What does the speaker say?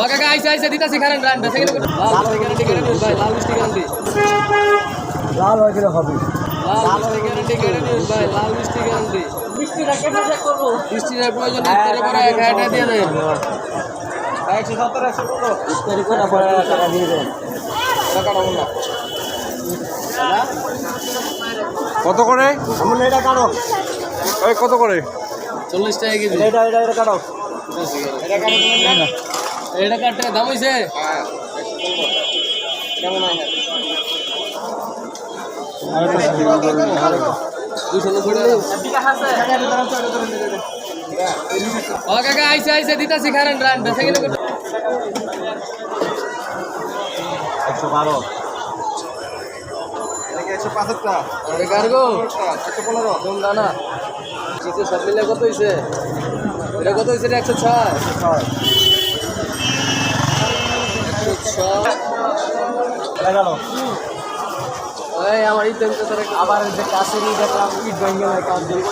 ও কাকা আইসা আইসা দিতাছি খারান রান বেসে গেলে লাল গ্যারান্টি গ্যারান্টি ভাই লাল মিষ্টি গ্যারান্টি লাল হয়ে গেলে হবে। লাল মিষ্টি গ্যারান্টি গ্যারান্টি ভাই লাল মিষ্টি গ্যারান্টি মিষ্টিটা কেটে চেক করব? মিষ্টির প্রয়োজন পরে দিয়ে দেন। একশো সত্তর একশো কত ইত্যাদি করে পরে টাকা দিয়ে দেন। টাকা কাটাবো না কত করে? এমন এটা কাটো। ওই কত করে? চল্লিশ টাকা কেজি। এটা এটা এটা কাটো এটা দাম কেমন দুশো নব্বই ও কাকা আইসা আইসা রান একশো বারো। একশো পাঁচাত্তর একশো পনেরো। কম দানা। চিতে সব মিলে কত হয়েছে এটা কত হয়েছে একশো ছয়। একশো এগারো ওই আমার ইট তোর আবার যে কাছে নিয়ে দেখলাম ইট যায় কাজ দিয়ে